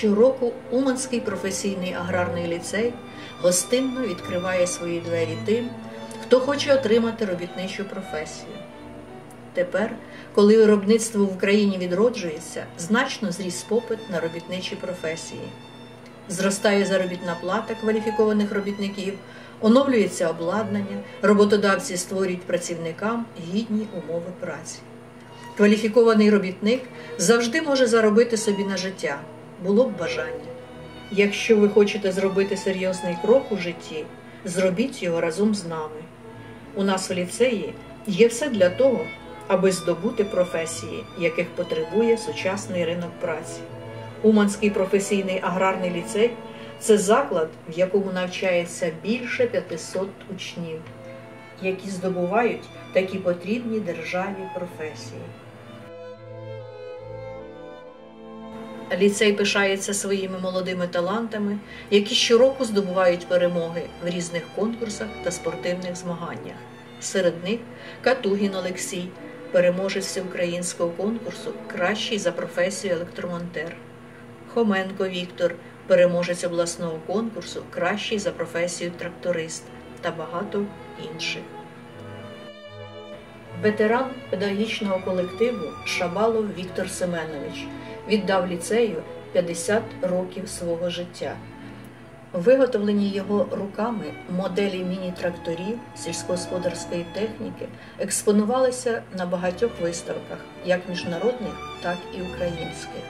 Щороку Уманський професійний аграрний ліцей гостинно відкриває свої двері тим, хто хоче отримати робітничу професію. Тепер, коли виробництво в Україні відроджується, значно зріс попит на робітничі професії. Зростає заробітна плата кваліфікованих робітників, оновлюється обладнання, роботодавці створюють працівникам гідні умови праці. Кваліфікований робітник завжди може заробити собі на життя, було б бажання. Якщо ви хочете зробити серйозний крок у житті, зробіть його разом з нами. У нас в ліцеї є все для того, аби здобути професії, яких потребує сучасний ринок праці. Уманський професійний аграрний ліцей це заклад, в якому навчається більше 500 учнів, які здобувають такі потрібні державі професії. Ліцей пишається своїми молодими талантами, які щороку здобувають перемоги в різних конкурсах та спортивних змаганнях. Серед них Катугін Олексій, переможець всеукраїнського конкурсу Кращий за професію електромонтер, Хоменко Віктор, переможець обласного конкурсу Кращий за професію тракторист та багато інших. Ветеран педагогічного колективу Шабалов Віктор Семенович віддав ліцею 50 років свого життя. Виготовлені його руками моделі міні-тракторів сільськогосподарської техніки експонувалися на багатьох виставках, як міжнародних, так і українських.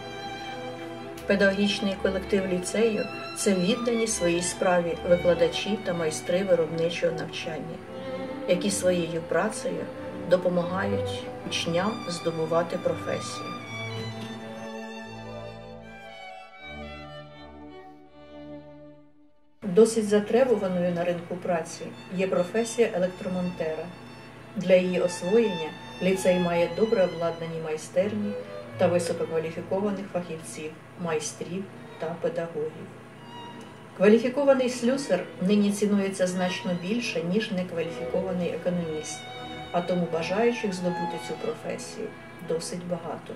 Педагогічний колектив ліцею це віддані своїй справі викладачі та майстри виробничого навчання, які своєю працею допомагають учням здобувати професію. Досить затребуваною на ринку праці є професія електромонтера. Для її освоєння ліцей має добре обладнані майстерні та висококваліфікованих фахівців, майстрів та педагогів. Кваліфікований слюсар нині цінується значно більше, ніж некваліфікований економіст, а тому бажаючих здобути цю професію досить багато.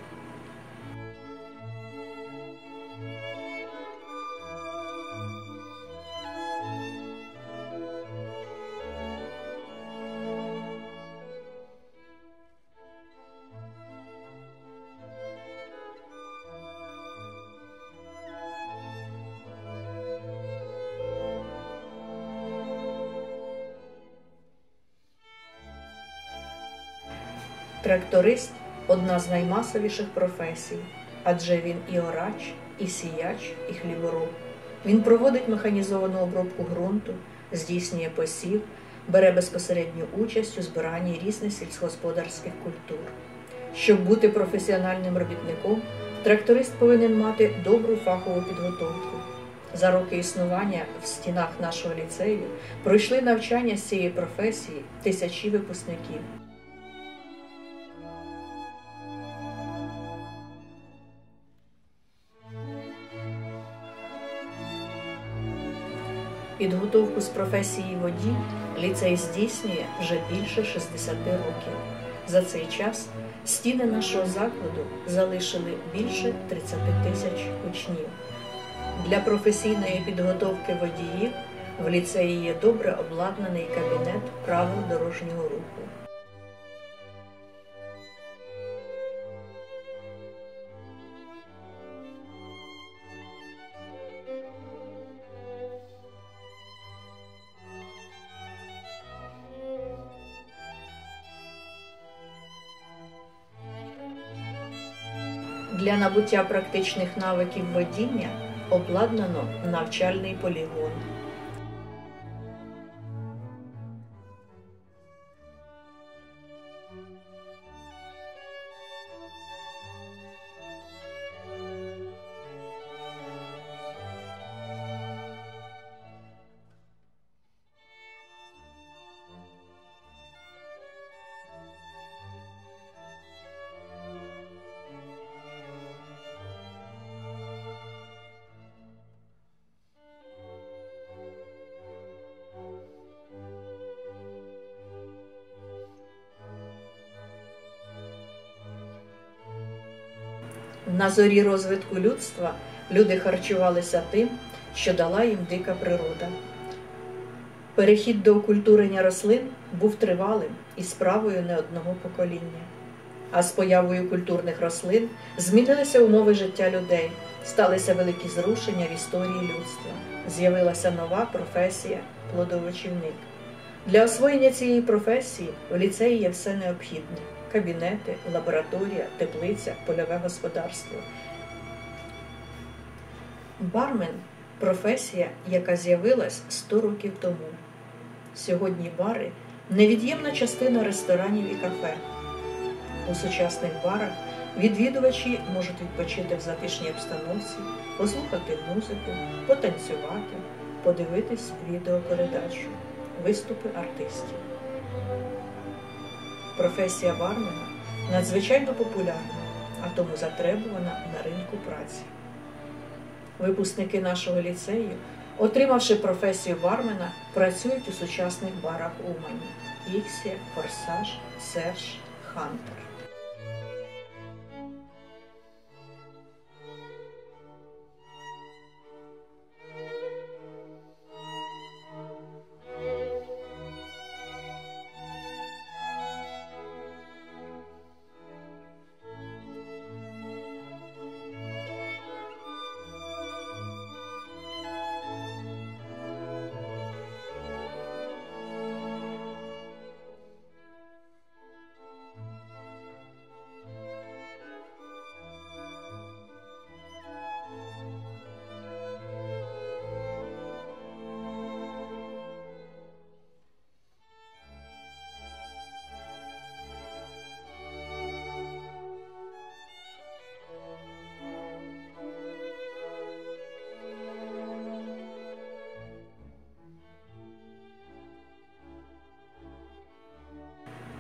Тракторист одна з наймасовіших професій, адже він і орач, і сіяч, і хлібороб. Він проводить механізовану обробку ґрунту, здійснює посів, бере безпосередню участь у збиранні різних сільськогосподарських культур. Щоб бути професіональним робітником, тракторист повинен мати добру фахову підготовку. За роки існування в стінах нашого ліцею пройшли навчання з цієї професії тисячі випускників. Підготовку з професії водій ліцей здійснює вже більше 60 років. За цей час стіни нашого закладу залишили більше 30 тисяч учнів. Для професійної підготовки водіїв в ліцеї є добре обладнаний кабінет правил дорожнього руху. Для набуття практичних навиків водіння обладнано навчальний полігон. На зорі розвитку людства люди харчувалися тим, що дала їм дика природа. Перехід до окультурення рослин був тривалим і справою не одного покоління. А з появою культурних рослин змінилися умови життя людей, сталися великі зрушення в історії людства. З'явилася нова професія плодовочівник. Для освоєння цієї професії в ліцеї є все необхідне: кабінети, лабораторія, теплиця, польове господарство. Бармен професія, яка з'явилась 100 років тому. Сьогодні бари невід'ємна частина ресторанів і кафе. У сучасних барах відвідувачі можуть відпочити в затишній обстановці, послухати музику, потанцювати, подивитись відеопередачу, виступи артистів. Професія бармена надзвичайно популярна, а тому затребувана на ринку праці. Випускники нашого ліцею, отримавши професію бармена, працюють у сучасних барах Умані Іксі, Форсаж, Серж, Хантер.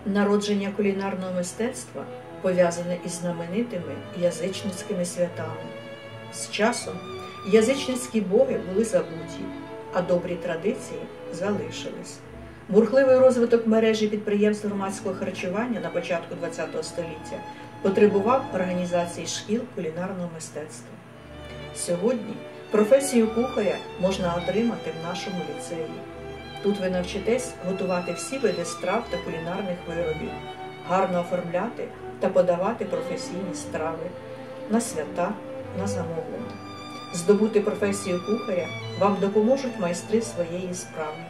Народження кулінарного мистецтва пов'язане із знаменитими язичницькими святами. З часом язичницькі боги були забуті, а добрі традиції залишились. Бурхливий розвиток мережі підприємств громадського харчування на початку ХХ століття потребував організації шкіл кулінарного мистецтва. Сьогодні професію кухаря можна отримати в нашому ліцеї. Тут ви навчитесь готувати всі види страв та кулінарних виробів, гарно оформляти та подавати професійні страви на свята, на замовлення. Здобути професію кухаря вам допоможуть майстри своєї справи.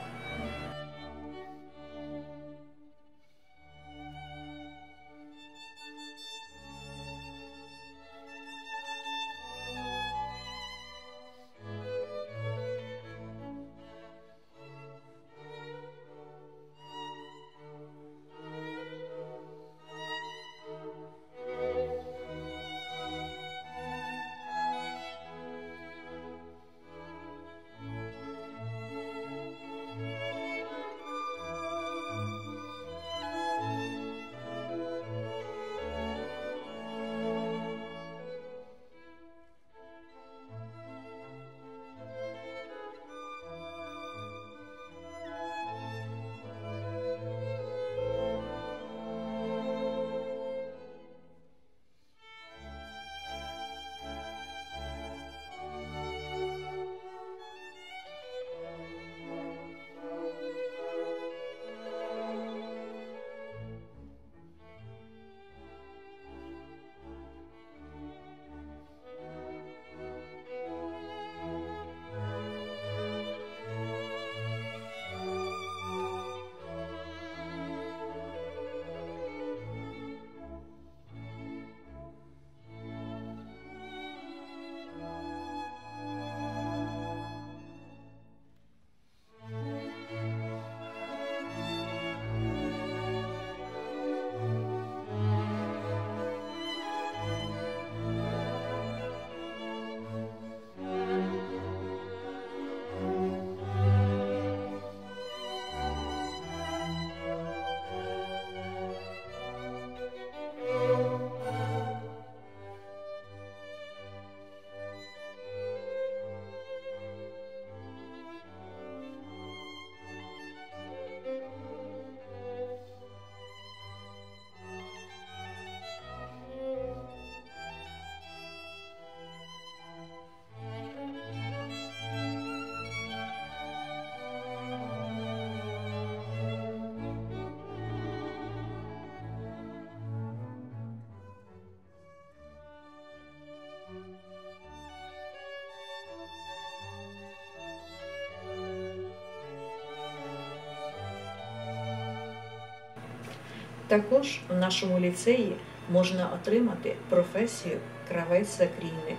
Також в нашому ліцеї можна отримати професію кравець закрійник.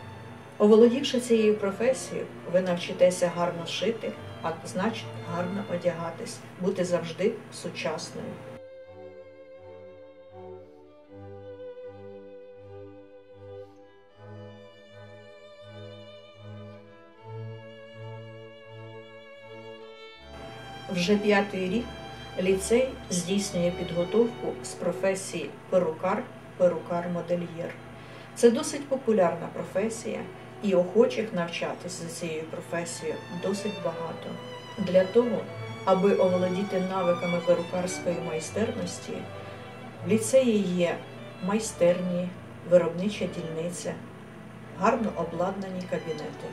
Оволодівши цією професією, ви навчитеся гарно шити, а значить гарно одягатись, бути завжди сучасною. Вже п'ятий рік ліцей здійснює підготовку з професії перукар, перукар-модельєр. Це досить популярна професія, і охочих навчатися за цією професією досить багато. Для того, аби оволодіти навиками перукарської майстерності, в ліцеї є майстерні, виробнича дільниця, гарно обладнані кабінети.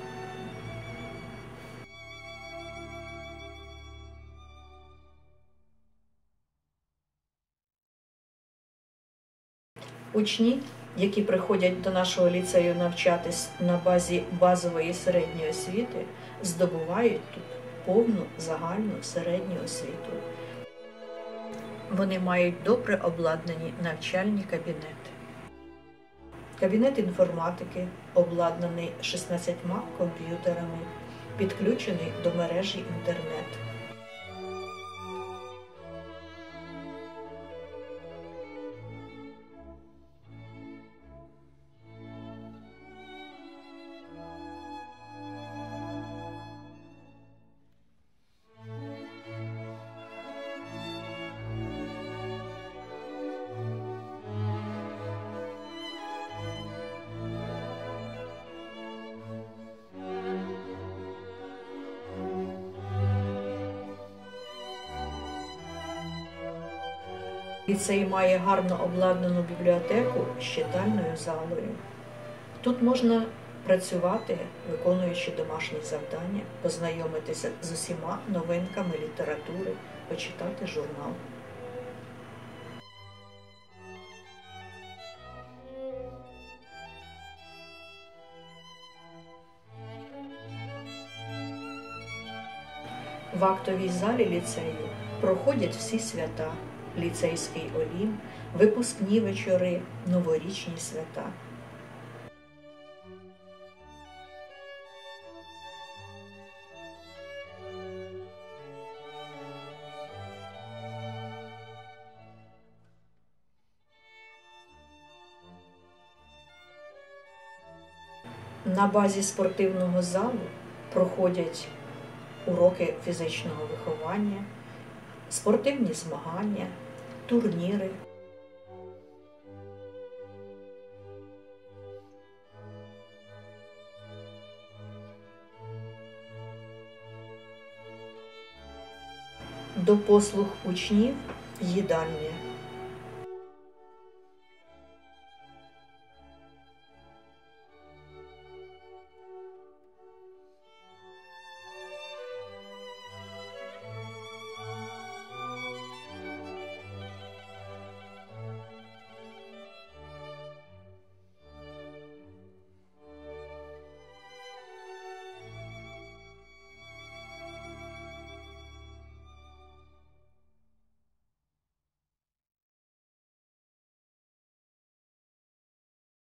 Учні, які приходять до нашого ліцею навчатись на базі базової середньої освіти, здобувають тут повну загальну середню освіту. Вони мають добре обладнані навчальні кабінети. Кабінет інформатики обладнаний 16 комп'ютерами, підключений до мережі інтернет. Ліцей має гарно обладнану бібліотеку з читальною залою. Тут можна працювати, виконуючи домашні завдання, познайомитися з усіма новинками літератури, почитати журнал. В актовій залі ліцею проходять всі свята ліцейський олім, випускні вечори, новорічні свята. На базі спортивного залу проходять уроки фізичного виховання, спортивні змагання, турніри. До послуг учнів їдальня.